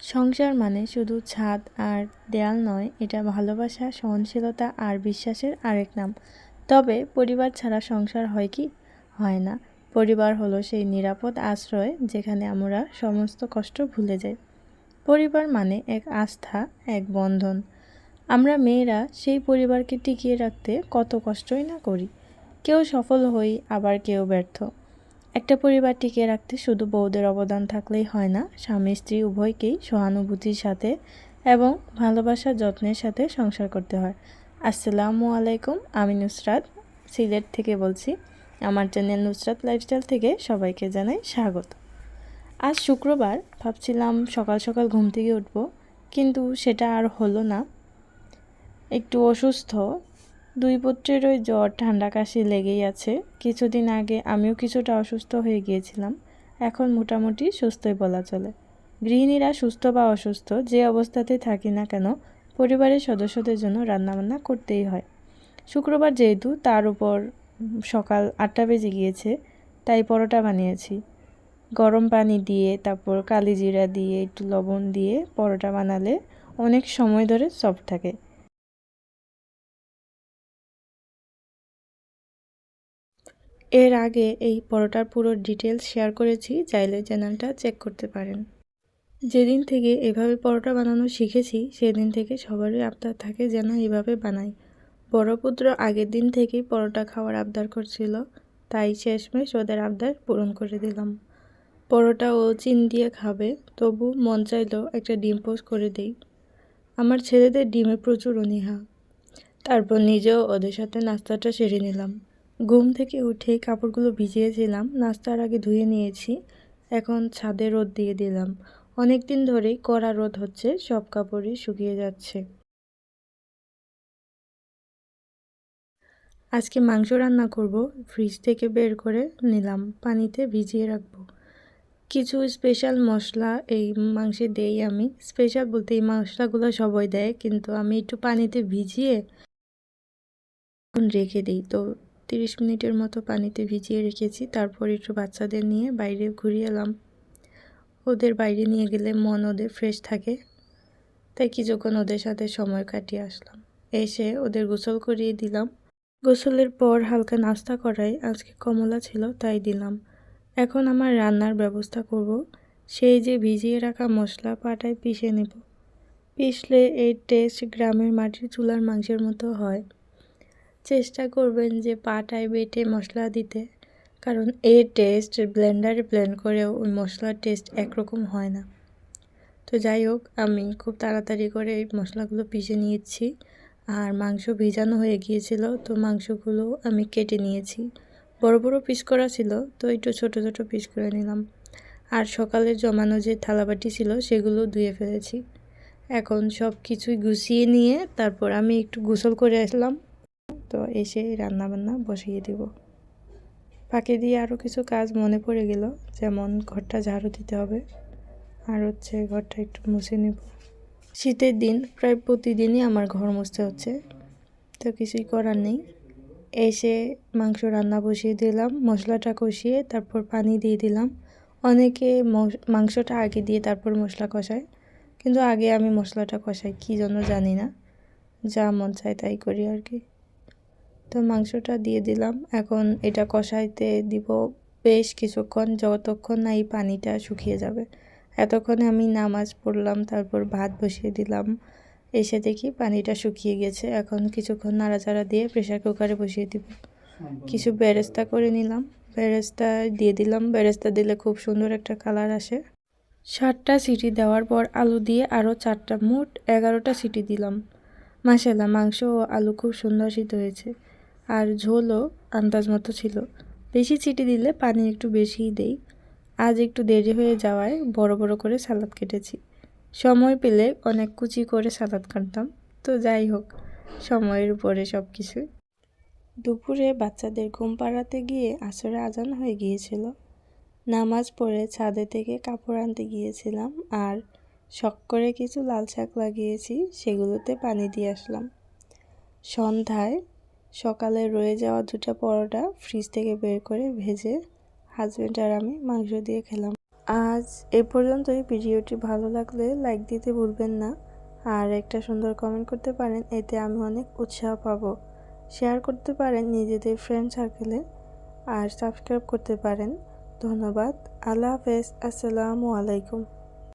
সংসার মানে শুধু ছাদ আর দেয়াল নয়, এটা ভালোবাসা, সহনশীলতা আর বিশ্বাসের আরেক নাম। তবে পরিবার ছাড়া সংসার হয় কি? হয় না। পরিবার হলো সেই নিরাপদ আশ্রয় যেখানে আমরা সমস্ত কষ্ট ভুলে যাই। পরিবার মানে এক আস্থা, এক বন্ধন। আমরা মেয়েরা সেই পরিবারকে টিকিয়ে রাখতে কত কষ্টই না করি। কেউ সফল হই, আবার কেউ ব্যর্থ। একটা পরিবার টিকিয়ে রাখতে শুধু বউদের অবদান থাকলেই হয় না, স্বামী, স্ত্রী, উভয়কেই সহানুভূতির সাথে এবং ভালোবাসার যত্নের সাথে সংসার করতে হয়। আসসালামু আলাইকুম, আমি নুসরাত, সিলেট থেকে বলছি। আমার চ্যানেল নুসরাত লাইফস্টাইল থেকে সবাইকে জানাই স্বাগত। আজ শুক্রবার, ভাবছিলাম সকাল সকাল ঘুম থেকে উঠব, কিন্তু সেটা আর হলো না। একটু অসুস্থ দুই পুত্রের ওই জ্বর ঠান্ডা কাশি লেগেই আছে। কিছুদিন আগে আমিও কিছুটা অসুস্থ হয়ে গিয়েছিলাম। এখন মোটামুটি সুস্থই বলা চলে। গৃহিণীরা সুস্থ বা অসুস্থ, যে অবস্থাতে থাকি না কেন, পরিবারের সদস্যদের জন্য রান্নাবান্না করতেই হয়। শুক্রবার যেহেতু তার উপর সকাল আটটা বেজে গিয়েছে, তাই পরোটা বানিয়েছি। গরম পানি দিয়ে, তারপর কালিজিরা দিয়ে, একটু লবণ দিয়ে পরোটা বানালে অনেক সময় ধরে সফট থাকে। এর আগে এই পরোটার পুরো ডিটেলস শেয়ার করেছি, চাইলে চ্যানেলটা চেক করতে পারেন। যেদিন থেকে এভাবে পরোটা বানানো শিখেছি, সেদিন থেকে সবারই আবদার থাকে যেন এভাবে বানাই। বড় পুত্র আগের দিন থেকেই পরোটা খাওয়ার আবদার করছিল, তাই শেষমেশ ওদের আবদার পূরণ করে দিলাম। পরোটা ও চিন দিয়ে খাবে, তবু মন চাইলেও একটা ডিম পোস্ট করে দিই। আমার ছেলেদের ডিমে প্রচুর অনীহা। তারপর নিজেও ওদের সাথে নাস্তাটা সেরে নিলাম। ঘুম থেকে উঠে কাপড়গুলো ভিজিয়েছিলাম, নাস্তার আগে ধুয়ে নিয়েছি, এখন ছাদে রোদ দিয়ে দিলাম। অনেক দিন ধরেই কড়া রোদ হচ্ছে, সব কাপড়ই শুকিয়ে যাচ্ছে। আজকে মাংস রান্না করব, ফ্রিজ থেকে বের করে নিলাম, পানিতে ভিজিয়ে রাখব। কিছু স্পেশাল মশলা এই মাংসে দেই আমি। স্পেশাল বলতে এই মশলাগুলো সবাই দেয়, কিন্তু আমি একটু পানিতে ভিজিয়ে রেখে দিই। তো তিরিশ মিনিটের মতো পানিতে ভিজিয়ে রেখেছি, তারপর একটু বাচ্চাদের নিয়ে বাইরে ঘুরিয়ে এলাম। ওদের বাইরে নিয়ে গেলে মন ওদের ফ্রেশ থাকে, তাই কিছুক্ষণ ওদের সাথে সময় কাটিয়ে আসলাম। এসে ওদের গোসল করিয়ে দিলাম। গোসলের পর হালকা নাস্তা করাই, আজকে কমলা ছিল তাই দিলাম। এখন আমার রান্নার ব্যবস্থা করব। সেই যে ভিজিয়ে রাখা মশলা পাটায় পিষে নেব। পিষলে এই টেস্ট গ্রামের মাটির চুলার মাংসের মতো হয়। চেষ্টা করবেন যে পাটায় বেটে মশলা দিতে। কারণ এর টেস্ট ব্লেন্ডারে ব্লেন্ড করেও ওই মশলার টেস্ট একরকম হয় না। তো যাই হোক, আমি খুব তাড়াতাড়ি করে এই মশলাগুলো পিষে নিয়েছি। আর মাংস ভিজানো হয়ে গিয়েছিল, তো মাংসগুলো আমি কেটে নিয়েছি। বড় বড় পিস করা ছিল, তো একটু ছোট ছোট পিস করে নিলাম। আর সকালে জমানো যে থালাবাটি ছিল, সেগুলো ধুয়ে ফেলেছি। এখন সব কিছুই গুছিয়ে নিয়ে তারপর আমি একটু গোসল করে আসলাম। তো এসে রান্নাবান্না বসিয়ে দিব। ফাঁকে দিয়ে আরও কিছু কাজ মনে পড়ে গেল, যেমন ঘরটা ঝাড়ু দিতে হবে আর হচ্ছে ঘরটা একটু মুছে নেব। শীতের দিন প্রায় প্রতিদিনই আমার ঘর মুছতে হচ্ছে, তো কিছুই করার নেই। এসে মাংস রান্না বসিয়ে দিলাম, মশলাটা কষিয়ে তারপর পানি দিয়ে দিলাম। অনেকে মাংসটা আগে দিয়ে তারপর মশলা কষায়, কিন্তু আগে আমি মশলাটা কষাই, কী জন্য জানি না, যা মন চায় তাই করি আর কি। তো মাংসটা দিয়ে দিলাম। এখন এটা কষাইতে দিব বেশ কিছুক্ষণ, যতক্ষণ না এই পানিটা শুকিয়ে যাবে। এতক্ষণে আমি নামাজ পড়লাম, তারপর ভাত বসিয়ে দিলাম। এসে দেখি পানিটা শুকিয়ে গেছে। এখন কিছুক্ষণ নাড়াচাড়া দিয়ে প্রেশার কুকারে বসিয়ে দিব। কিছু বেরেস্তা করে নিলাম। বেরেস্তা দিয়ে দিলাম। বেরেস্তা দিলে খুব সুন্দর একটা কালার আসে। সাতটা সিটি দেওয়ার পর আলু দিয়ে আরও চারটা, মোট এগারোটা সিটি দিলাম। মাসাল্লাহ মাংস ও আলু খুব সুন্দর সিদ্ধ হয়েছে। আর ঝোলও আন্দাজ মতো ছিল। বেশি চিটি দিলে পানি একটু বেশিই দেই। আজ একটু দেরি হয়ে যাওয়ায় বড় বড় করে সালাদ কেটেছি। সময় পেলে অনেক কুচি করে সালাদ কাটতাম। তো যাই হোক, সময়ের উপরে সব কিছু দুপুরে বাচ্চাদের ঘুম পাড়াতে গিয়ে আসরে আজান হয়ে গিয়েছিল। নামাজ পড়ে ছাদে থেকে কাপড় আনতে গিয়েছিলাম আর শখ করে কিছু লাল শাক লাগিয়েছি, সেগুলোতে পানি দিয়ে আসলাম। সন্ধ্যায় সকালে রয়ে যাওয়া দুটা পরোটা ফ্রিজ থেকে বের করে ভেজে হাজব্যান্ড আর আমি মাংস দিয়ে খেলাম। আজ এ পর্যন্তই। ভিডিওটি ভালো লাগলে লাইক দিতে ভুলবেন না। আর একটা সুন্দর কমেন্ট করতে পারেন, এতে আমি অনেক উৎসাহ পাবো। শেয়ার করতে পারেন নিজেদের ফ্রেন্ড সার্কেলে আর সাবস্ক্রাইব করতে পারেন। ধন্যবাদ। আল্লাহ হাফেজ। আসসালামু আলাইকুম।